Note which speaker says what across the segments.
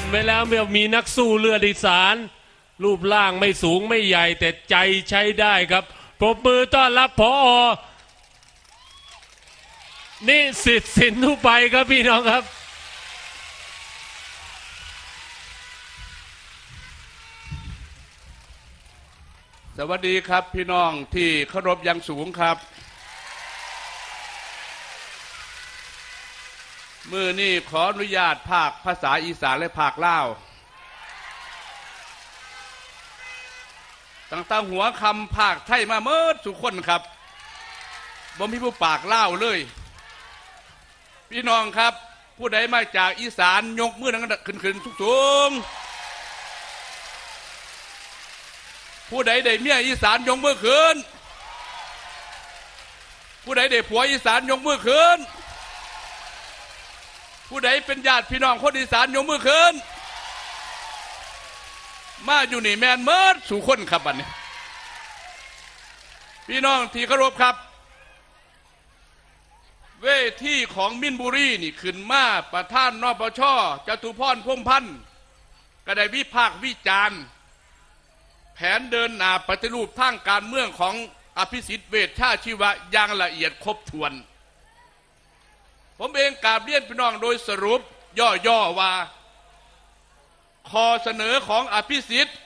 Speaker 1: นไว้แล้วเมื่อมีนักสู้เลือดอีสาน รูปร่างไม่สูงไม่ใหญ่แต่ใจใช้ได้ครับปรบมือต้อนรับพออนี่สิทธิ์สินทุไปครับพี่น้องครับ
Speaker 2: สวัสดีครับพี่น้องที่เคารพยังสูงครับ มือนี่ขออนุญาตภาคภาษาอีสานและภาคล่าวตั้งแต่หัวคำภาคไทยมาเมิดสุกคนครับบ่มีผู้ปากเล่าเลย พี่น้องครับ ผู้ใดมาจากอีสานยกมือนังขึ้นขึ้นสูงสูงผู้ใดได้เมียอีสานยกมือขึ้น ผู้ใดได้ผัวอีสานยกมือขึ้น ผู้ใดเป็นญาติพี่น้องคนอีสานยกมือขึ้น มาอยู่นี่แมนเมิดสู่คนครับบัดนี้ พี่น้องที่เคารพครับ เวทีของมินบุรีนี่ขึ้นมาประท่านนปชจตุพรพรหมพันธ์ก็ได้วิพากษ์วิจารณ์แผนเดินหน้าปฏิรูปทางการเมืองของอภิสิทธิ์เวชชาชีวะอย่างละเอียดครบถ้วน ผมเองกราบเรียนพี่น้องโดยสรุปย่อๆว่าขอเสนอของอภิสิทธิ์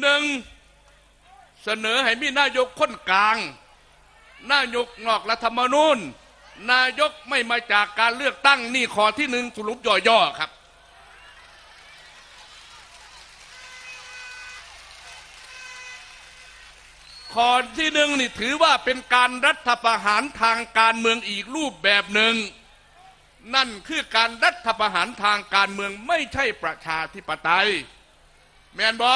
Speaker 2: หนึ่งเสนอให้มีนายกคนกลาง นายกนอกรัฐธรรมนูญนายกไม่มาจากการเลือกตั้งนี่ข้อที่หนึ่งสรุปย่อๆครับ ข้อที่หนึ่งนี่ถือว่าเป็นการรัฐประหารทางการเมืองอีกรูปแบบหนึ่ง นั่นคือการรัฐประหารทางการเมืองไม่ใช่ประชาธิปไตย แมนบอ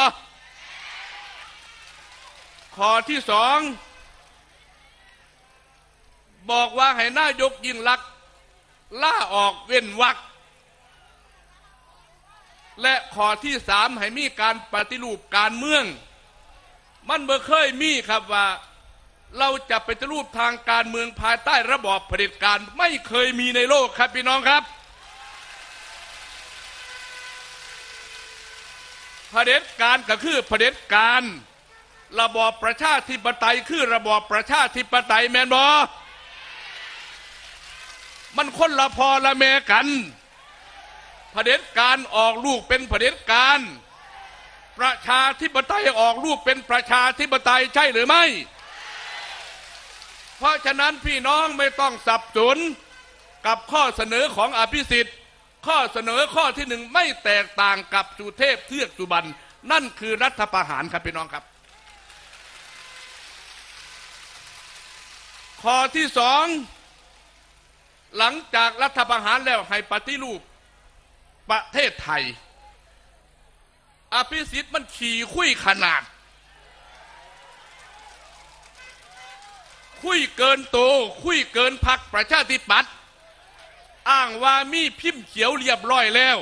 Speaker 2: ข้อที่สองบอกว่าให้นายกยิ่งลักษณ์ล่าออกเว้นวักและข้อที่สามให้มีการปฏิรูปการเมือง มันเมื่เคยมีครับว่า เราจะไปรูปทางการเมืองภายใต้ระบอบเผด็จการไม่เคยมีในโลกครับพี่น้องครับเผด็จการก็คือเผด็จการ ระบอบประชาธิปไตยคือระบอบประชาธิปไตยแมนบอมันคนละพอละแม่กันเผด็จการออกลูกเป็นเผด็จการ ประชาธิปไตยออกลูกเป็นประชาธิปไตยใช่หรือไม่ เพราะฉะนั้นพี่น้องไม่ต้องสับสนกับข้อเสนอของอภิสิทธิ์ ข้อเสนอข้อที่หนึ่งไม่แตกต่างกับสุเทพเทือกสุบรรณนั่นคือรัฐประหารครับพี่น้องครับ ข้อที่สองหลังจากรัฐประหารแล้วให้ปฏิรูปประเทศไทย อภิสิทธิ์มันขี่คุยขนาด คุยเกินโต คุยเกินพักประชาธิปัตย์อ้างว่ามีพิมพ์เขียวเรียบร้อยแล้ว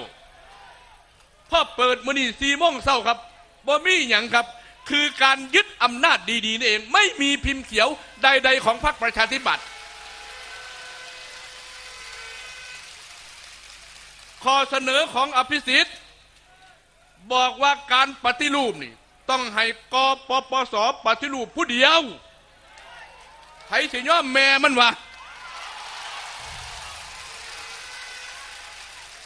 Speaker 2: พ่อเปิดมือนีสีโมงเศร้าครับบ่มีอย่างครับ คือการยึดอำนาจดีๆนี่เอง ไม่มีพิมพ์เขียวใด ๆ ของพรรคประชาธิปัตย์ข้อเสนอของอภิสิทธิ์ บอกว่าการปฏิรูปนี่ ต้องให้กปปสปฏิรูปผู้เดียวไผสิย่อมแม่มันวะ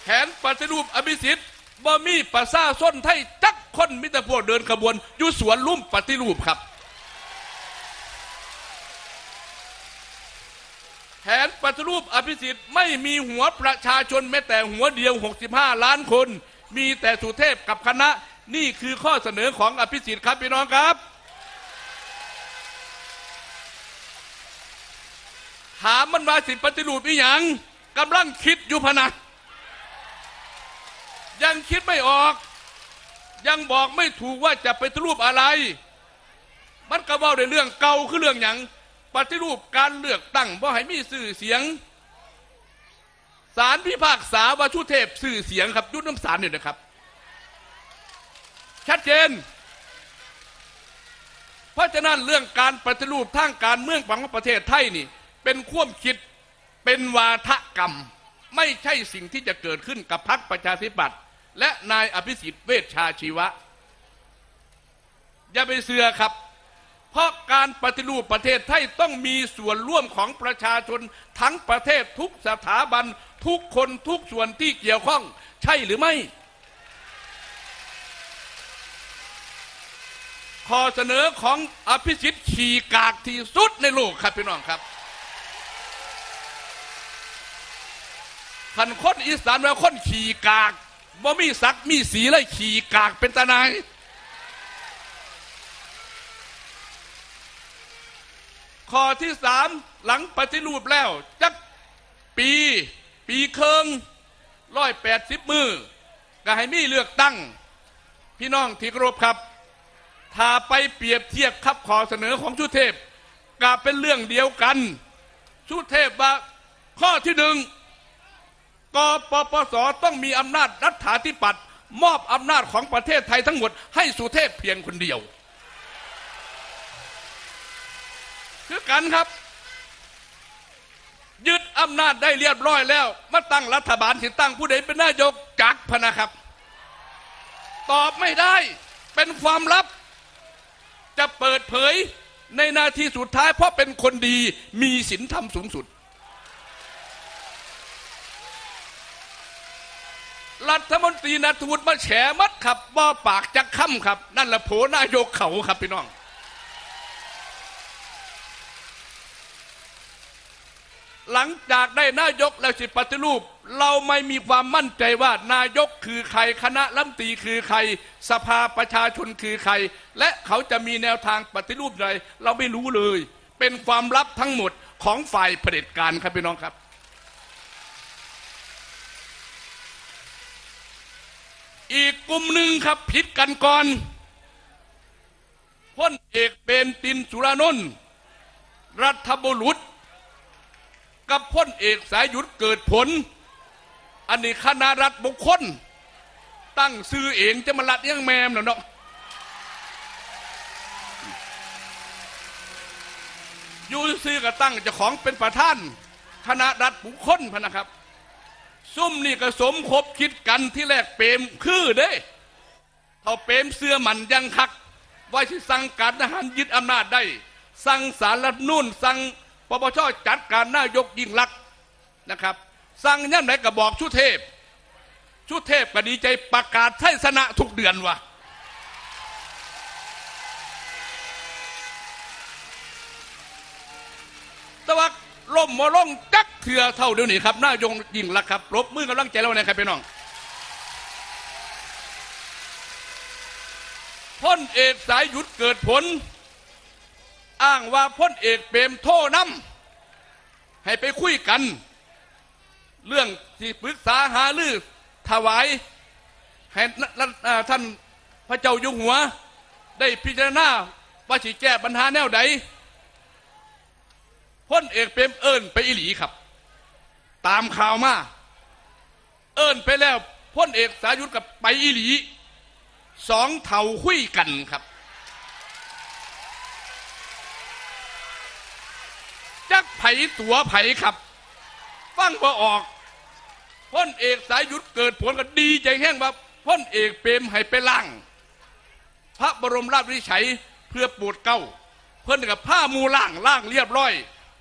Speaker 2: แผนปฏิรูปอภิสิทธิ์บ่มีประซาส้นไทยจักคนมิตรพวกเดินขบวนอยู่สวนลุ่มปฏิรูปครับแผนปฏิรูปอภิสิทธิ์ไม่มีหัวประชาชนแม้แต่หัวเดียว 65 ล้านคน มีแต่สุเทพกับคณะนี่คือข้อเสนอของอภิสิทธิ์ครับพี่น้องครับ ถามมันว่าสิปฏิรูปอีหยังกำลังคิดอยู่พะนะยังคิดไม่ออก ยังบอกไม่ถูกว่าจะไปรูปอะไร มันก็เว่าในเรื่องเก่าคือเรื่องอย่างปฏิรูปการเลือกตั้งว่าให้มีสื่อเสียง สารพิพากษาวาชุเทพสื่อเสียงครับ ยุดน้ำสารเนี่ยนะครับ ชัดเจน เพราะฉะนั้นเรื่องการปฏิรูปทางการเมืองของประเทศไทยนี่ เป็นความคิดเป็นวาทกรรม ไม่ใช่สิ่งที่จะเกิดขึ้นกับพรรคประชาธิปัตย์และนายอภิสิทธิ์เวชชาชีวะ อย่าไปเสือครับ เพราะการปฏิรูปประเทศไทยต้องมีส่วนร่วมของประชาชนทั้งประเทศทุกสถาบัน ทุกคนทุกส่วนที่เกี่ยวข้องใช่หรือไม่ข้อเสนอของอภิสิทธิ์ขี่กากที่สุดในโลกครับพี่น้องครับขันคนอีสานแล้วคนขี่กากบ่มีสักมีสีเลยขี่กากเป็นตานายข้อที่สามหลังปฏิรูปแล้วจักปี ปีเคิงร้อยแปดสิบมือก็ให้มีเลือกตั้ง พี่น้องที่เคารพครับ ถ้าไปเปรียบเทียบครับขอเสนอของชุเทพก็เป็นเรื่องเดียวกัน ชุเทพว่าข้อที่หนึ่งกปปสต้องมีอำนาจรัฐาธิปัตย์มอบอำนาจของประเทศไทยทั้งหมด ให้สุเทพเพียงคนเดียว คือกันครับ ยึดอำนาจได้เรียบร้อยแล้ว มาตั้งรัฐบาลที่ตั้งผู้ใดเป็นนายกจักพนะครับ ตอบไม่ได้เป็นความลับ จะเปิดเผยในนาทีสุดท้ายเพราะเป็นคนดีมีศีลธรรมสูงสุด รัฐมนตรีนัทวุฒิมาแฉมัดขับบ่ปากจักค่ำครับ นั่นแหละโผนายกเขาครับพี่น้อง หลังจากได้นายกแล้วสิปฏิรูป เราไม่มีความมั่นใจว่านายกคือใครคณะรัฐมนตรีคือใคร สภาประชาชนคือใคร และเขาจะมีแนวทางปฏิรูปใดเราไม่รู้เลย เป็นความลับทั้งหมดของฝ่ายเผด็จการครับพี่น้องครับ อีกกลุ่มหนึ่งครับผิดกันก่อนพ้นเอกเบนตินสุรานนท์รัฐบุรุษ กับพ้นเอกสายหยุดเกิดผล อันนี้คณะรัฐบุคคล ตั้งซื้อเองจะมาลัดยังแมมนะเนาะยูซื้อกับตั้งเจ้าของเป็นประธาน คณะรัฐบุคคลพนะครับ ซุ่มนี่ก็สมคบคิดกันที่แรกเปรมคือเด้เขาเปรมเสื้อมันยังคัก ว่าที่สั่งการทหารยึดอำนาจได้ สั่งสารรัฐนุ่นสั่ง ปปชจัดการนายกยิ่งลักษณ์นะครับ สั่งย่ำไหนก็บอกชุเทพ ชุเทพก็ดีใจประกาศใช้ชนะทุกเดือนวะแต่ว่าล่มมาล่งจักเถื่อเท่าเดี๋ยวนี้ครับนายกยิ่งลักษณ์ครับรบมือกำลังใจแล้วนะครับพี่น้องพ้นเอกสายหยุดเกิดผล อ้างว่าพ้นเอกเปรมโทษน้ำให้ไปคุยกัน เรื่องที่ปรึกษาหาลือถวายให้ท่านพระเจ้าอยู่หัว ได้พิจารณาว่าสิแก้ปัญหาแนวใดพ้นเอกเปรมเอิญไปอิหลีครับ ตามข่าวมาเอิญไปแล้วพ้นเอกสายุทธกับไปอิหลีสองเท่าคุยกันครับ กไผตัวไผครับ ฟังว่าออกพ้นเอกสายหยุดเกิดผลก็ดีใจแห้งว่าพ้นเอกเปรมให้ไปล่าง พระบรมราชวินิจฉัยเพื่อปวดเก้า เพื่อนกับผ้ามูล่างล่างเรียบร้อย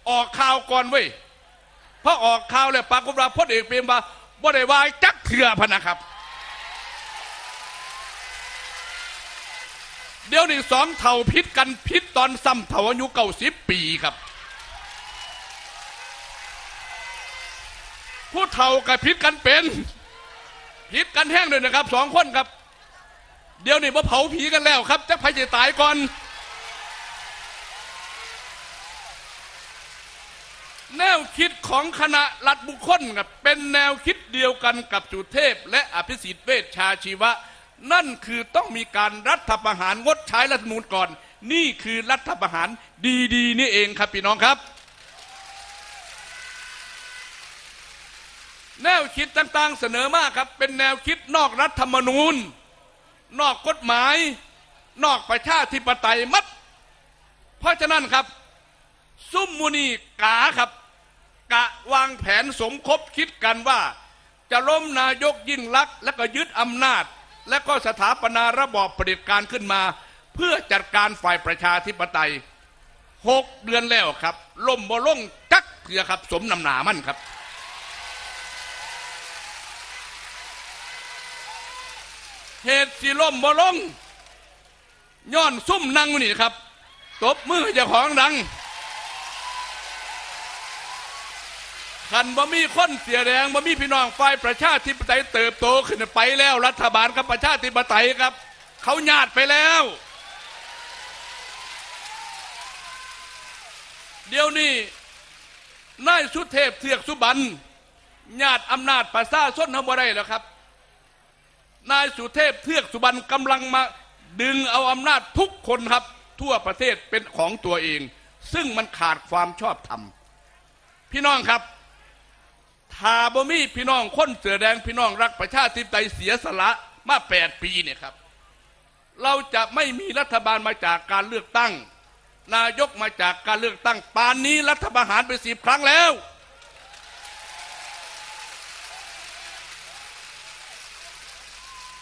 Speaker 2: ออกข่าวก่อนเว้ยพอออกข่าวแล้วปรากฏว่าพ้นเอกเปรมว่าบ่ได้วายจักเถื่อพนะครับ เดี๋ยวนี้สองเท่าพิษกันพิษตอนซ้ำเท่าอายุเก้าสิบปีครับ ผู้เฒ่ากับพิษกันเป็นพิษกันแห้งเลยนะครับสองคนครับ เดี๋ยวนี้มาเผาผีกันแล้วครับจะใครจะตายก่อน แนวคิดของคณะรัฐบุคคลครับเป็นแนวคิดเดียวกันกับสุเทพ และอภิสิทธิ์เวชชาชีวะ นั่นคือต้องมีการรัฐประหารงดใช้รัฐมนูญก่อน นี่คือรัฐประหารดีๆ นี่เองครับพี่น้องครับ แนวคิดต่างๆเสนอมากครับ เป็นแนวคิดนอกรัฐธรรมนูญ นอกกฎหมาย นอกประชาธิปไตยมัด เพราะฉะนั้นครับ ซุมมูนีกาครับ กะวางแผนสมคบคิดกันว่า จะล้มนายกยิ่งลักษณ์และก็ยึดอำนาจ และก็สถาปนาระบอบเผด็จการขึ้นมา เพื่อจัดการฝ่ายประชาธิปไตยหกเดือนแล้วครับ ล่มบ่ล่งจักเถื่อครับ สมนำหนามั่นครับ เหตุสิล่มบ่ลงย้อนซุ่มนั่งนี่ครับ ตบมือเจ้าของดังขันบ่มีคนเสียแรงบ่มีพี่น้องฝ่ายประชาธิปไตยเติบโตขึ้นไปแล้วรัฐบาลกับประชาธิปไตยครับ เขาญาติไปแล้ว เดี๋ยวนี้นายสุเทพเทือกสุบรรญาติอำนาจประชาชนทำบ่ได้แล้วครับ นายสุเทพเทือกสุบรรณกำลังมาดึงเอาอำนาจทุกคนครับ ทั่วประเทศเป็นของตัวเอง ซึ่งมันขาดความชอบธรรม พี่น้องครับถ้าบมีพี่น้องคนเสือแดงพี่น้องรักประชาธิปไตยเสียสละมาแปดปีเนี่ยครับ เราจะไม่มีรัฐบาลมาจากการเลือกตั้ง นายกมาจากการเลือกตั้งปานนี้รัฐประหารไปสิบครั้งแล้ว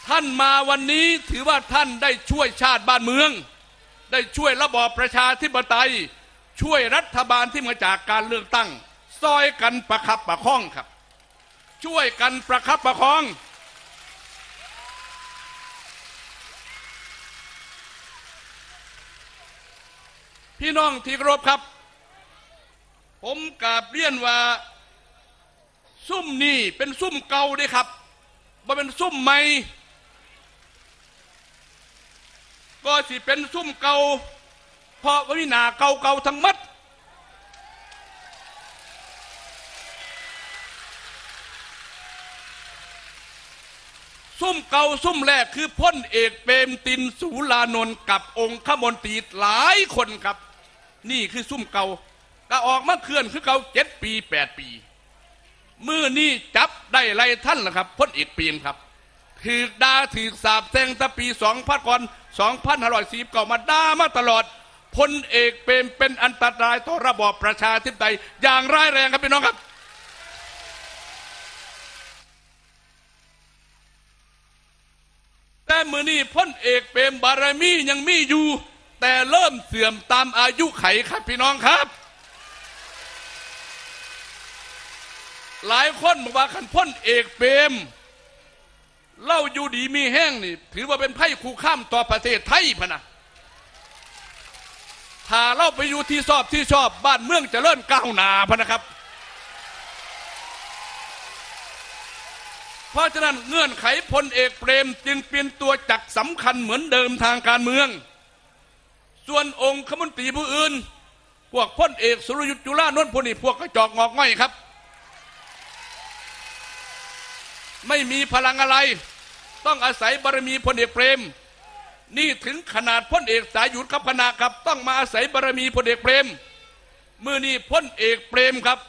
Speaker 2: ท่านมาวันนี้ถือว่าท่านได้ช่วยชาติบ้านเมือง ได้ช่วยระบอบประชาธิปไตย ช่วยรัฐบาลที่มาจากการเลือกตั้ง ซอยกันประคับประคองครับ ช่วยกันประคับประคอง พี่น้องที่เคารพครับ ผมกราบเรียนว่า ซุ่มนี่เป็นซุ่มเก่าด้ครับบ่เป็นซุ่มใหม่ ก็สิเป็นซุ่มเก่าเพราะว่ามีหนาเก่าเก่าๆทั้งมัดซุ่มเก่าซุ่มแรกคือพ้นเอกเปรมตินสูลานนท์กับองค์ขมนตรีหลายคนครับ นี่คือซุ่มเก่าก็ออกมาเคลื่อนคือเก่าเจ็ดปีแปดปีมือนี่จับได้ไรท่านล่ะครับพ้นเอกเปรมครับถือดาถือสาบแซงตะปีสองพันก่อน สองพันห้าร้อยสีเก่ามาด่ามาตลอดพลเอกเปรมเป็นอันตรายต่อระบอบประชาธิปไตยอย่างร้ายแรงครับพี่น้องครับ แต่มือนี้พ้นเอกเปรมบารมียังมีอยู่ แต่เริ่มเสื่อมตามอายุไขครับพี่น้องครับ หลายคนบอกว่าขันพ้นเอกเปรม เล่าอยู่ดีมีแห้งนี่ ถือว่าเป็นไพ่คู่ข้ามต่อประเทศไทยพะนะถ้าเล่าไปอยู่ที่ชอบที่ชอบบ้านเมืองจะเริ่ก้าวหน้าพะนะครับ เพราะฉะนั้นเงื่อนไขพลเอกเปรมจึงเป็นตัวจักสำคัญเหมือนเดิมทางการเมือง ส่วนองค์ขมนตรีผู้อื่น พวกพลเอกสุรยุทธ์จุลานนท์พวกนี้พวกกระจอกงอกง่อยครับ ไม่มีพลังอะไร ต้องอาศัยบารมีพลเอกเปรม นี่ถึงขนาดพลเอกสายุทธครับคณะครับ ต้องมาอาศัยบารมีพลเอกเปรมเมื่อนี้พลเอกเปรมครับ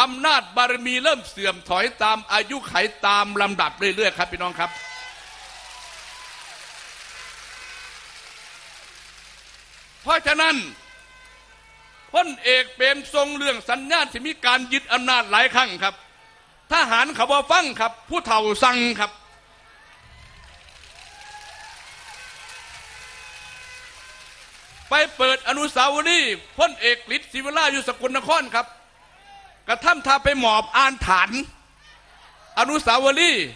Speaker 2: อำนาจบารมีเริ่มเสื่อมถอยตามอายุไขตามลำดับเรื่อยๆครับพี่น้องครับ เพราะฉะนั้นพลเอกเปรมทรงเรื่องสัญญาณที่มีการยึดอำนาจหลายครั้งครับ ทหารเขาบ่ฟังครับ ผู้เฒ่าสั่งครับ ไปเปิดอนุสาวรีย์พลเอกฤทธิ์ศิวราอยู่สกลนครครับ กระทำทาไปหมอบอ่านฐาน อนุสาวรีย์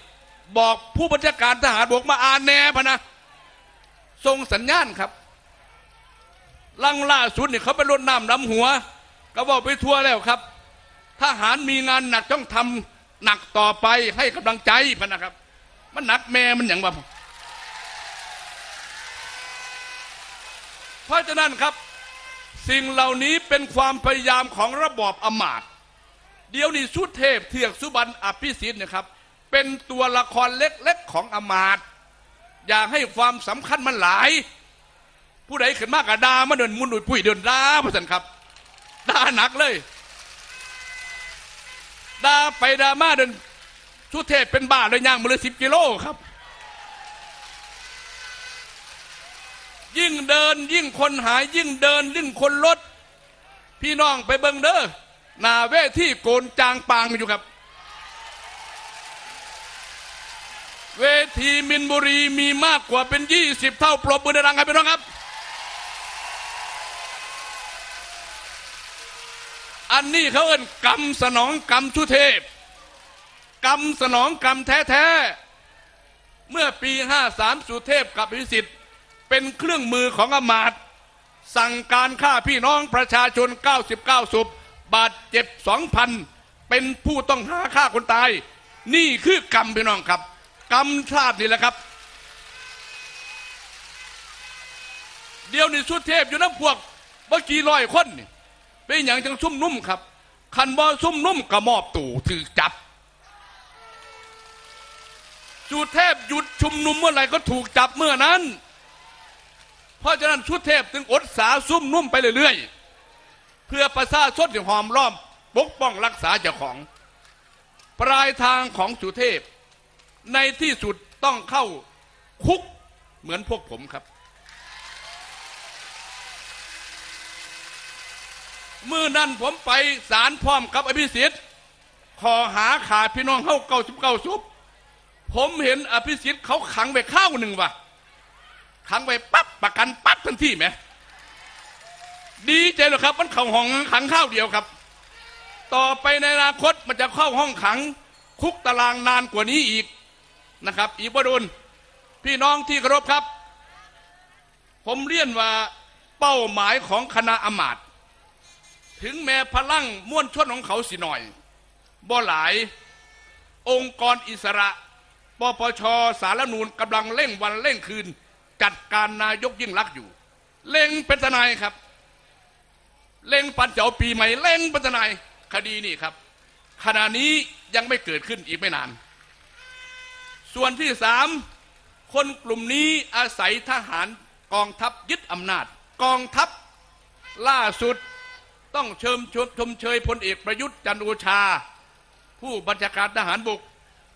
Speaker 2: บอกผู้บัญชาการทหารบกมาอ่านแน่พะนะทรงสัญญาณครับลังล่าสุดเนี่ยเขาไปรดน้ำดำหัว ก็บอกไปทั่วแล้วครับทหารมีงานหนักต้องทำ หนักต่อไปให้กำลังใจพนะครับ มันหนักแม่มันอย่างว่าเพราะฉะนั้นครับ สิ่งเหล่านี้เป็นความพยายามของระบอบอมาตเดี๋ยวนี้สุเทพเทือกสุบรรณอภิสิทธิ์นะครับ เป็นตัวละครเล็กๆของอมาตอยากให้ความสำคัญมันหลาย ผู้ใดขึ้นมากกะดามาเดินมุนดุยปุ้ยเดินดาพระสันครับดาหนักเลย ดาไปดามาเดินสุเทพเป็นบ้าเลยย่างมือสิบกิโลครับ ยิ่งเดินยิ่งคนหายยิ่งเดินยิ่งคนลด พี่น้องไปเบิงเด้อนาเวทีโกนจางปางอยู่ครับ เวทีมินบุรีมีมากกว่าเป็น20เท่าปรบมือดังๆครับพี่น้องครับ อันนี้เขาเอิ้นกรรมสนองกรรมชุเทพ กรรมสนองกรรมแท้ๆ เมื่อปี53สุเทพกับพิสิทธิ์เป็นเครื่องมือของอำมาตสั่งการฆ่าพี่น้องประชาชน 99ศพบาดเจ็บ 2,000 เป็นผู้ต้องหาฆ่าคนตาย นี่คือกรรมพี่น้องครับ กรรมชาตินี่แหละครับ เดี๋ยวนี้สุเทพอยู่น้ำพวกเมื่อกี้ร้อยคนนี่ เป็นอย่างจังซุ่มนุ่มครับคันบอซุ่มนุ่มกระมอบตู่ถือจับสุเทพหยุดชุมนุมเมื่อไหร่ก็ถูกจับเมื่อนั้น เพราะฉะนั้นสุเทพจึงอดสาซุ่มนุ่มไปเรื่อยๆ เพื่อประชาชนที่หอมล้อมปกป้องรักษาเจ้าของ ปลายทางของสุเทพ ในที่สุดต้องเข้าคุกเหมือนพวกผมครับ มือนั้นผมไปศาลพร้อมกับอภิสิทธิ์ขอหาขาพี่น้องเข้าเก้าสิบเก้าซุปผมเห็นอภิสิทธิ์เขาขังไปข้าวหนึ่งว่ะขังไปปั๊บประกันปั๊บทันทีไหมดีใจเลยครับ มันเข่าห้องขังข้าวเดียวครับ ต่อไปในอนาคตมันจะเข้าห้องขัง คุกตารางนานกว่านี้อีกนะครับ อีบ่โดนพี่น้องที่เคารพครับ ผมเรียนว่าเป้าหมายของคณะอมาต ถึงแม้พลังม้วนชนของเขาสิหน่อย บ่หลายองค์กรอิสระ ปปชสารนูนกำลังเร่งวันเร่งคืน จัดการนายกยิ่งรักอยู่เร่งเป็นทนายครับเร่งปันเจ้าปีใหม่เร่งเป็นทนายคดีนี่ครับ ขณะนี้ยังไม่เกิดขึ้นอีกไม่นาน ส่วนที่สามคนกลุ่มนี้อาศัยทหารกองทัพยึดอำนาจ กองทัพล่าสุด ต้องเชิญชมชมเชยพลเอกประยุทธ์จันโอชา ผู้บัญชาการทหารบก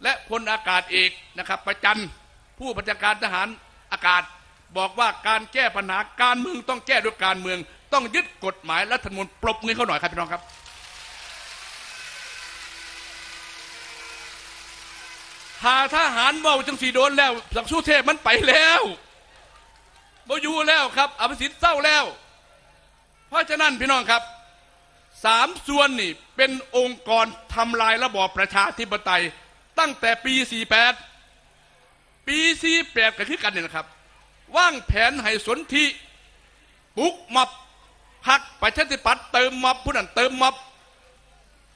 Speaker 2: และพลอากาศเอกนะครับประจันผู้บัญชาการทหารอากาศ บอกว่าการแก้ปัญหาการเมืองต้องแก้ด้วยการเมือง ต้องยึดกฎหมายรัฐธรรมนูญปรบมือเขาหน่อยครับพี่น้องครับ หาทหารเบาจังสีโดนแล้ว สักสู้เทพมันไปแล้วบ่อยู่แล้วครับอภิสิทธิ์เศร้าแล้ว เพราะฉะนั้นพี่น้องครับ สามส่วนนี่เป็นองค์กรทำลายระบอบประชาธิปไตย ตั้งแต่ปี 48 ปี 48 ก็คือกันเนี่ยนะครับว่างแผนให้สนธิปุกมับพักประชาธิปัตย์เติมมับผู้นั้นเติมมับ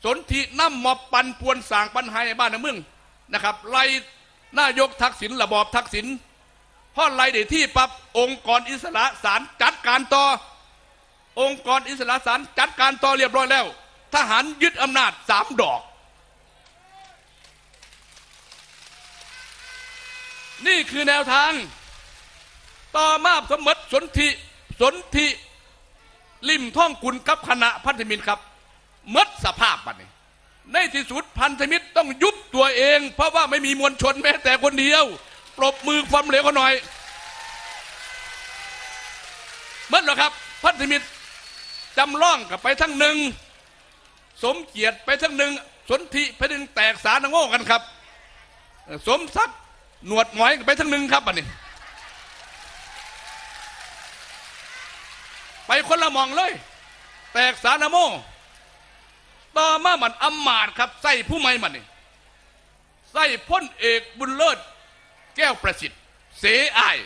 Speaker 2: สนธิน้ำมับปันปวนสางปัญหาในบ้านในเมืองนะครับไล่นายกทักษิณระบอบทักษิณพอไล่ได้ที่ปับองค์กรอิสระศาลจัดการต่อ องค์กรอิสระศาลจัดการต่อเรียบร้อยแล้ว ทหารยึดอำนาจสามดอก นี่คือแนวทาง ต่อมาสมมติสนธิสนธิริมท่องกุลกับคณะพันธมิตรครับมดสภาพบัดนี้ ในที่สุดพันธมิตรต้องยุบตัวเอง เพราะว่าไม่มีมวลชนแม้แต่คนเดียว ปรบมือความเหลวเขาหน่อยมื่อหรอครับ พันธมิตร จำล่องกับไปทั้งหนึ่ง สมเกียรติไปทั้งหนึ่ง สนธิไปทั้งแตกสารโง่กันครับ สมศักดิ์หนวดหงอยไปทั้งหนึ่งครับอันนี้ ไปคนละมองเลย แตกสารโมต่อมามันอำมาตครับใส่ผู้ไม่มันนี่ใส่พ้นเอกบุญเลิศ แก้วประสิทธิ์ เสอาย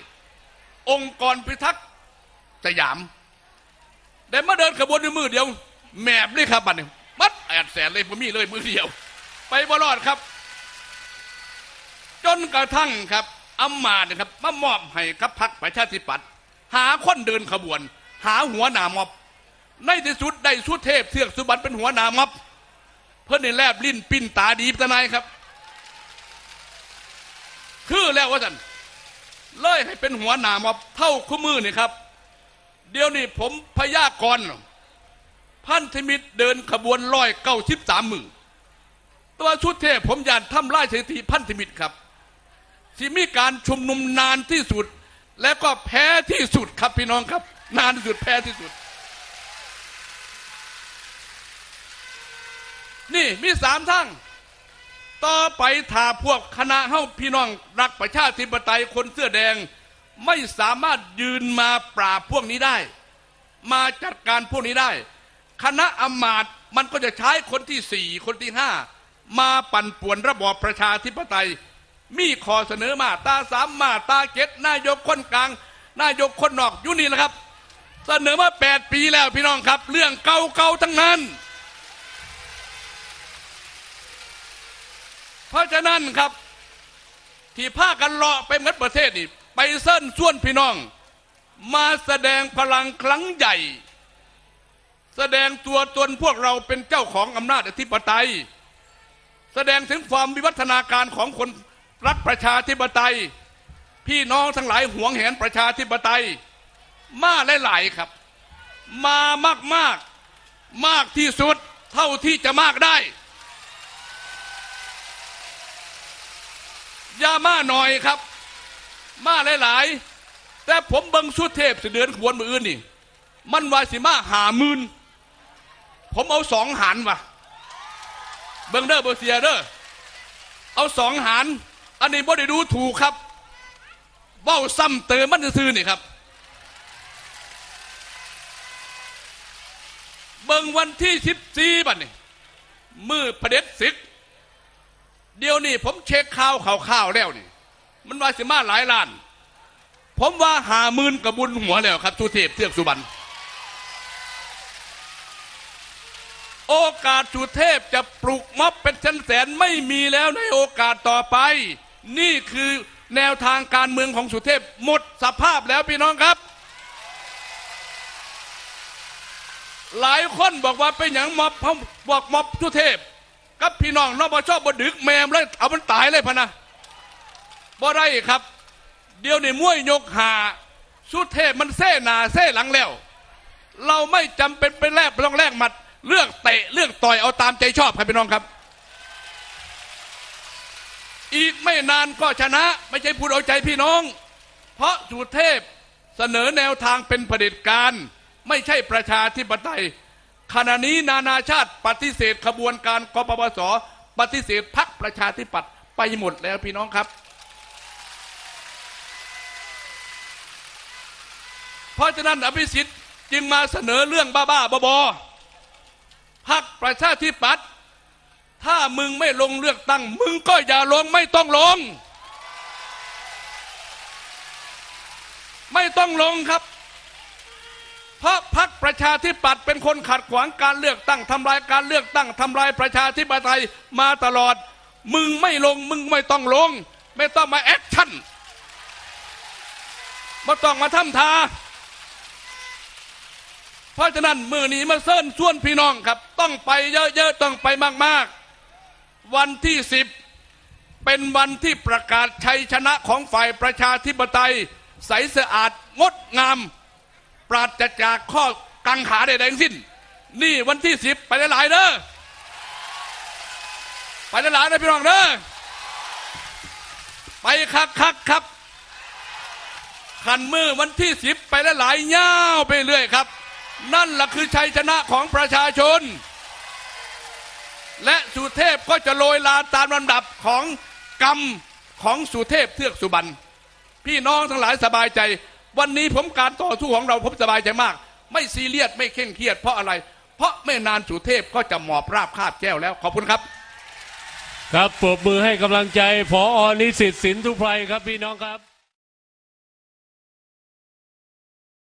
Speaker 2: องค์กรพิทักษ์สยาม แต่มาเดินขบวนในมือเดียวแมบเลยครับบัดนี้มัดแอดแสนเลยผมมีเลยมือเดียว ไปบรอดครับ จนกระทั่งครับอำมาตย์นะครับมามอบให้กับพรรคประชาธิปัตย์หาคนเดินขบวน หาหัวหน้ามอบ ในที่สุดได้สุดเทพเทือกสุบรรณเป็นหัวหน้ามับเพื่อนในแลบลิ้นปิ้นตาดีตนายครับ คือแล้วว่าสันเลยให้เป็นหัวหน้ามับเท่าคู่มือเนี่ยครับ เดี๋ยวนี้ผมพยากรณ์พันธมิตรเดินขบวนร้อยเก้าสิบสามมือตัวชุดเทพผมยานทำลายสถิติพันธมิตรครับที่มีการชุมนุมนานที่สุด และก็แพ้ที่สุดครับพี่น้องครับ นานที่สุดแพ้ที่สุด นี่มีสามทั้งต่อไปถ้าพวกคณะเฮ้าพี่น้องรักประชาธิปไตยคนเสื้อแดง ไม่สามารถยืนมาปราบพวกนี้ได้ มาจัดการพวกนี้ได้ คณะอมาตมันก็จะใช้คนที่สี่คนที่ห้ามาปั่นป่วนระบอบประชาธิปไตย มีขอเสนอมาตาสามมาตาเจ็ดนายกคนกลาง นายกคนนอกอยู่นี่แหละครับ เสนอมาแปดปีแล้วพี่น้องครับ เรื่องเก่าๆทั้งนั้น เพราะฉะนั้นครับ ที่พากันเลาะไปเหมือนประเทศนี่ ไปเส้นส่วนพี่น้อง มาแสดงพลังครั้งใหญ่ แสดงตัวตนพวกเราเป็นเจ้าของอำนาจอธิปไตย แสดงถึงความวิวัฒนาการของคนรักประชาธิปไตย พี่น้องทั้งหลายหวงแหนประชาธิปไตย มาหลายๆครับ มามากมากมากที่สุดเท่าที่จะมากได้อย่ามาหน่อยครับ มาหลายๆ แต่ผมเบิงสุเทพเสเดือนขบวนมืออื่นนี่ มันว่าสิมาหามื่นผมเอาสองหารว่ะ เบิงเด้อเบอร์เซียเด้อเอาสองหารอันนี้บ่ได้ดูถูกครับเบ้าซ้ำเติมมันซื่อนี่ครับ เบิงวันที่สิบสี่บัดนี่มือประเด็จศึก เดี๋ยวนี้ผมเช็คข่าวข่าวแล้วนี่ มันว่าสิมาหลายล้าน ผมว่าหาหมื่นกระบุญหัวแล้วครับสุเทพเทือกสุบรรณโอกาสสุเทพจะปลุกม็อบเป็นแสนแสนไม่มีแล้วในโอกาสต่อไป นี่คือแนวทางการเมืองของสุเทพหมดสภาพแล้วพี่น้องครับ หลายคนบอกว่าเป็นอย่างม็อบบอกม็อบสุเทพ กับพี่น้องนปชอบดึกแมมเลยเอามันตายเลยพะนะ บ่ได้ครับ เดี๋ยวในมวยยกหาสุดเทพมันเส้หนาเส้หลังแล้ว เราไม่จำเป็นไปแลกต้องแลกหมัด เลือกเตะเลือกต่อยเอาตามใจชอบครับพี่น้องครับ อีกไม่นานก็ชนะ ไม่ใช่พูดเอาใจพี่น้อง เพราะสุเทพเสนอแนวทางเป็นเผด็จการ ไม่ใช่ประชาธิปไตยขณะนี้นานาชาติปฏิเสธขบวนการกปปส ปฏิเสธพรรคประชาธิปัตย์ไปหมดแล้วพี่น้องครับ เพราะฉะนั้นอภิสิทธิ์จึงมาเสนอเรื่องบ้าๆบอๆพรรคประชาธิปัตย์ถ้ามึงไม่ลงเลือกตั้ง มึงก็อย่าลงไม่ต้องลง ไม่ต้องลงครับ เพราะพรรคประชาธิปัตย์เป็นคนขัดขวางการเลือกตั้งทำลายการเลือกตั้งทำลายประชาธิปไตยมาตลอด มึงไม่ลง มึงไม่ต้องลง ไม่ต้องมาแอคชั่นไม่ต้องมาทำท่า เพราะฉะนั้นมือนี้มาเซินส่วนพี่น้องครับ ต้องไปเยอะๆต้องไปมากๆ วันที่สิบเป็นวันที่ประกาศชัยชนะของฝ่ายประชาธิปไตย ใสสะอาดงดงาม ปราศจากข้อกังขาใดๆทั้งสิ้น นี่วันที่สิบไปหลายๆเด้อไปหลายๆนะพี่น้องเด้อไปคักคักครับขันมือวันที่สิบไปหลายๆย่าวไปเรื่อยครับ นั่นแหละคือชัยชนะของประชาชน และสุเทพก็จะโรยลาตามลำดับของกรรมของสุเทพเทือกสุบรรณพี่น้องทั้งหลายสบายใจ วันนี้ผมการต่อสู้ของเราผมสบายใจมาก ไม่ซีเรียสไม่เคร่งเครียดเพราะอะไร เพราะไม่นานสุเทพก็จะหมอบราบคาบแก้วแล้วขอบคุณครับ
Speaker 1: ครับปรบมือให้กำลังใจพออนิสิตสินทุพไพรครับพี่น้องครับ